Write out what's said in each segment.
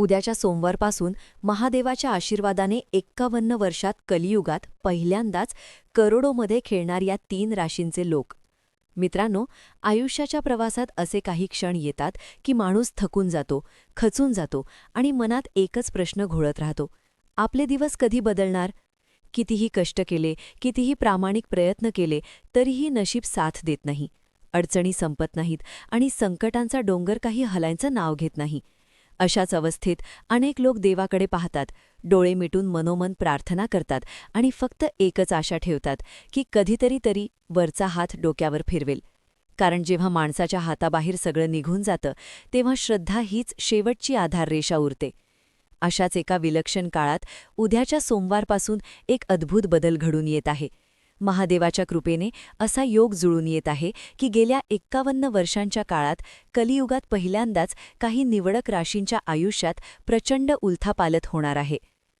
उद्याच्या सोमवारपासून महादेवाच्या आशीर्वादाने एक्कावन्न वर्षात कलियुगात पहिल्यांदाच करोडोमध्ये खेळणार या तीन राशींचे लोक. मित्रांनो आयुष्याच्या प्रवासात असे काही क्षण येतात की माणूस थकून जातो खचून जातो आणि मनात एकच प्रश्न घोळत राहतो. आपले दिवस कधी बदलणार? कितीही कष्ट केले कितीही प्रामाणिक प्रयत्न केले तरीही नशीब साथ देत नाही. अडचणी संपत नाहीत आणि संकटांचा डोंगर काही हलायचं नाव घेत नाही. अशाच अवस्थेत अनेक लोक देवाकडे पाहतात. डोळे मिटून मनोमन प्रार्थना करतात आणि फक्त एकच आशा ठेवतात की कधीतरी तरी वरचा हात डोक्यावर फिरवेल. कारण जेव्हा माणसाच्या हाताबाहेर सगळं निघून जातं तेव्हा श्रद्धा हीच शेवटची आधाररेषा उरते. अशाच एका विलक्षण काळात उद्याच्या सोमवारपासून एक अद्भुत बदल घडून येत आहे. महादेवाच्या कृपेने असा योग जुळून येत आहे की गेल्या एक्कावन्न वर्षांच्या काळात कलियुगात पहिल्यांदाच काही निवडक राशींच्या आयुष्यात प्रचंड उलथापालत होणार आहे.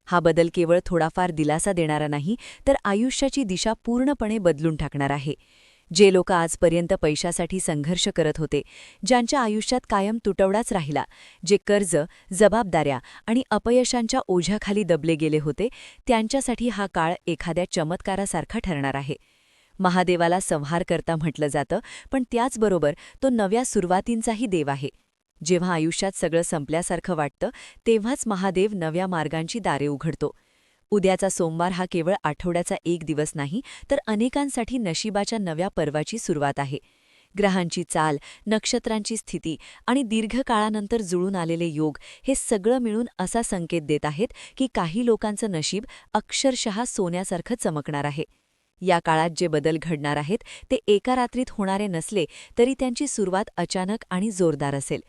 हा बदल केवळ थोडाफार दिलासा देणारा नाही तर आयुष्याची दिशा पूर्णपणे बदलून टाकणार आहे. जे लोक आजपर्यंत पैशासाठी संघर्ष करत होते ज्यांच्या आयुष्यात कायम तुटवडाच राहिला जे कर्ज जबाबदाऱ्या आणि अपयशांच्या ओझ्याखाली दबले गेले होते त्यांच्यासाठी हा काळ एखाद्या चमत्कारासारखा ठरणार आहे. महादेवाला संहार करता म्हटलं जातं पण त्याचबरोबर तो नव्या सुरुवातींचाही देव आहे. जेव्हा आयुष्यात सगळं संपल्यासारखं वाटतं तेव्हाच महादेव नव्या मार्गांची दारे उघडतो. उद्याचा सोमवार हा केवळ आठवड्याचा एक दिवस नाही तर अनेकांसाठी नशिबाच्या नव्या पर्वाची सुरुवात आहे. ग्रहांची चाल नक्षत्रांची स्थिती आणि दीर्घकाळानंतर जुळून आलेले योग हे सगळं मिळून असा संकेत देत आहेत की काही लोकांचं नशीब अक्षरशः सोन्यासारखं चमकणार आहे. या काळात जे बदल घडणार आहेत ते एका रात्रीत होणारे नसले तरी त्यांची सुरुवात अचानक आणि जोरदार असेल.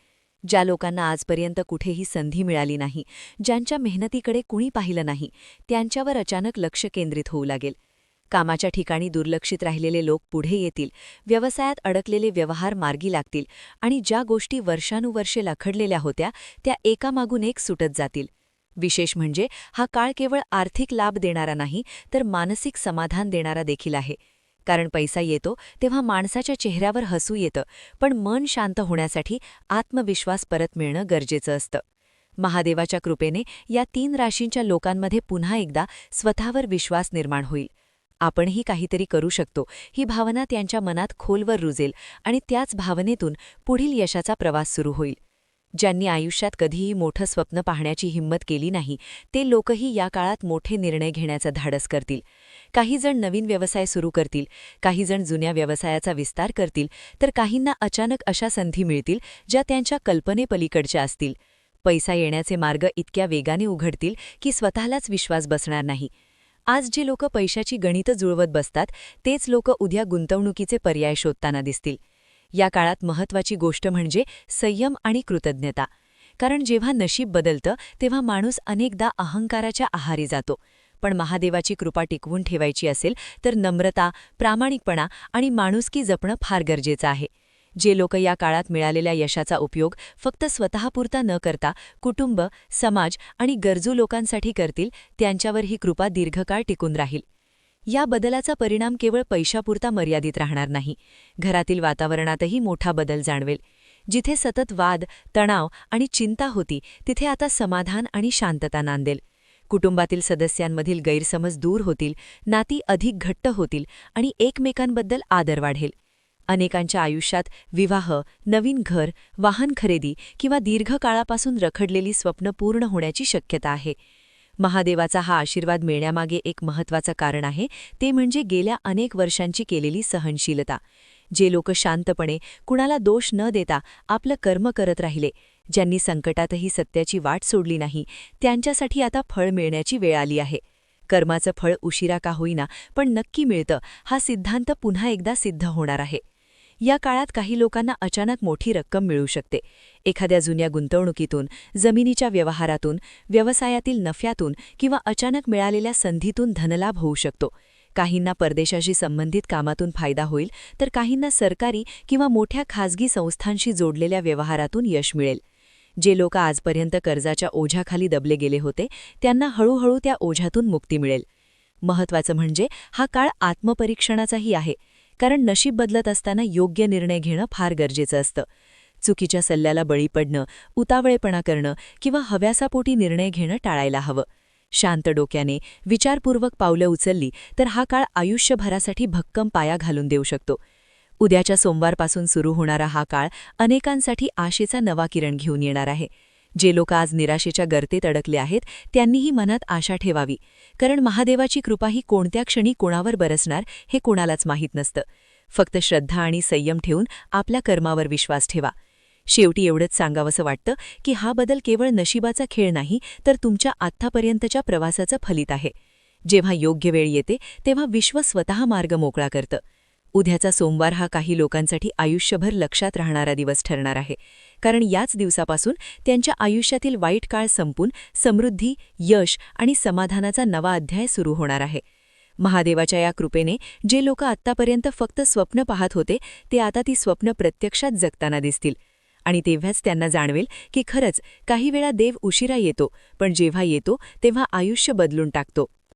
ज्या लोकांना आजपर्यंत कुठेही संधी मिळाली नाही ज्यांच्या मेहनतीकडे कुणी पाहिलं नाही त्यांच्यावर अचानक लक्ष केंद्रित होऊ लागेल. कामाच्या ठिकाणी दुर्लक्षित राहिलेले लोक पुढे येतील व्यवसायात अडकलेले व्यवहार मार्गी लागतील आणि ज्या गोष्टी वर्षानुवर्षे लखडलेल्या होत्या त्या एकामागून एक सुटत जातील. विशेष म्हणजे हा काळ केवळ आर्थिक लाभ देणारा नाही तर मानसिक समाधान देणारा देखील आहे. कारण पैसा येतो तेव्हा माणसाच्या चेहऱ्यावर हसू येतं. पण मन शांत होण्यासाठी आत्मविश्वास परत मिळणं गरजेचं असतं. महादेवाच्या कृपेने या तीन राशींच्या लोकांमध्ये पुन्हा एकदा स्वतःवर विश्वास निर्माण होईल. आपणही काहीतरी करू शकतो. ही भावना त्यांच्या मनात खोलवर रुजेल आणि त्याच भावनेतून पुढील यशाचा प्रवास सुरू होईल. ज्यांनी आयुष्यात कधीही मोठं स्वप्न पाहण्याची हिंमत केली नाही ते लोकही या काळात मोठे निर्णय घेण्याचं धाडस करतील. काहीजण नवीन व्यवसाय सुरू करतील काहीजण जुन्या व्यवसायाचा विस्तार करतील तर काहींना अचानक अशा संधी मिळतील ज्या त्यांच्या कल्पनेपलीकडच्या असतील. पैसा येण्याचे मार्ग इतक्या वेगाने उघडतील की स्वतःलाच विश्वास बसणार नाही. आज जे लोक पैशाची गणितं जुळवत बसतात तेच लोक उद्या गुंतवणुकीचे पर्याय शोधताना दिसतील. या काळात महत्वाची गोष्ट म्हणजे संयम आणि कृतज्ञता. कारण जेव्हा नशीब बदलतं तेव्हा माणूस अनेकदा अहंकाराच्या आहारी जातो. पण महादेवाची कृपा टिकवून ठेवायची असेल तर नम्रता प्रामाणिकपणा आणि माणुसकी जपणं फार गरजेचं आहे. जे लोक या काळात मिळालेल्या यशाचा उपयोग फक्त स्वतःपुरता न करता कुटुंब समाज आणि गरजू लोकांसाठी करतील त्यांच्यावर ही कृपा दीर्घकाळ टिकून राहील. या बदलाचा परिणाम केवळ पैशापुरता मर्यादित राहणार नाही. घरातील वातावरणातही मोठा बदल जाणवेल. जिथे सतत वाद तणाव आणि चिंता होती तिथे आता समाधान आणि शांतता नांदेल. कुटुंबातील सदस्यांमधील गैरसमज दूर होतील नाती अधिक घट्ट होतील आणि एकमेकांबद्दल आदर वाढेल. अनेकांच्या आयुष्यात विवाह नवीन घर वाहन खरेदी किंवा दीर्घकाळापासून रखडलेली स्वप्न पूर्ण होण्याची शक्यता आहे. महादेवाचा हा आशीर्वाद मिळण्यामागे एक महत्त्वाचं कारण आहे ते म्हणजे गेल्या अनेक वर्षांची केलेली सहनशीलता. जे लोक शांतपणे कुणाला दोष न देता आपलं कर्म करत राहिले ज्यांनी संकटातही सत्याची वाट सोडली नाही त्यांच्यासाठी आता फळ मिळण्याची वेळ आली आहे. कर्माचं फळ उशिरा का होईना पण नक्की मिळतं हा सिद्धांत पुन्हा एकदा सिद्ध होणार आहे. या काळात काही लोकांना अचानक मोठी रक्कम मिळू शकते. एखाद्या जुन्या गुंतवणुकीतून जमिनीच्या व्यवहारातून व्यवसायातील नफ्यातून किंवा अचानक मिळालेल्या संधीतून धनलाभ होऊ शकतो. काहींना परदेशाशी संबंधित कामातून फायदा होईल तर काहींना सरकारी किंवा मोठ्या खाजगी संस्थांशी जोडलेल्या व्यवहारातून यश मिळेल. जे लोक आजपर्यंत कर्जाच्या ओझ्याखाली दबले गेले होते त्यांना हळूहळू त्या ओझ्यातून मुक्ती मिळेल. महत्वाचं म्हणजे हा काळ आत्मपरीक्षणाचाही आहे. कारण नशीब बदलत असताना योग्य निर्णय घेणं फार गरजेचं असतं. चुकीच्या सल्ल्याला बळी पडणं उतावळेपणा करणं किंवा हव्यासापोटी निर्णय घेणं टाळायला हवं. शांत डोक्याने विचारपूर्वक पावलं उचलली तर हा काळ आयुष्यभरासाठी भक्कम पाया घालून देऊ शकतो. उद्याच्या सोमवारपासून सुरू होणारा हा काळ अनेकांसाठी आशेचा नवा किरण घेऊन येणार आहे. जे लोक आज निराशेच्या गर्तेत अडकले आहेत त्यांनीही मनात आशा ठेवावी. कारण महादेवाची कृपा ही कोणत्या क्षणी कोणावर बरसणार हे कोणालाच माहीत नसतं. फक्त श्रद्धा आणि संयम ठेवून आपल्या कर्मावर विश्वास ठेवा. शेवटी एवढंच सांगावंसं वाटतं की हा बदल केवळ नशिबाचा खेळ नाही तर तुमच्या आत्तापर्यंतच्या प्रवासाचं फलित आहे. जेव्हा योग्य वेळ येते तेव्हा विश्व स्वतः मार्ग मोकळा करतं. उद्याचा सोमवार हा काही लोकांसाठी आयुष्यभर लक्षात राहणारा दिवस ठरणार आहे. कारण याच दिवसापासून त्यांच्या आयुष्यातील वाईट काळ संपून समृद्धी यश आणि समाधानाचा नवा अध्याय सुरू होणार आहे. महादेवाच्या या कृपेने जे लोक आत्तापर्यंत फक्त स्वप्न पाहत होते ते आता ती स्वप्न प्रत्यक्षात जगताना दिसतील. आणि तेव्हाच त्यांना जाणवेल की खरंच काही वेळा देव उशिरा येतो पण जेव्हा येतो तेव्हा आयुष्य बदलून टाकतो.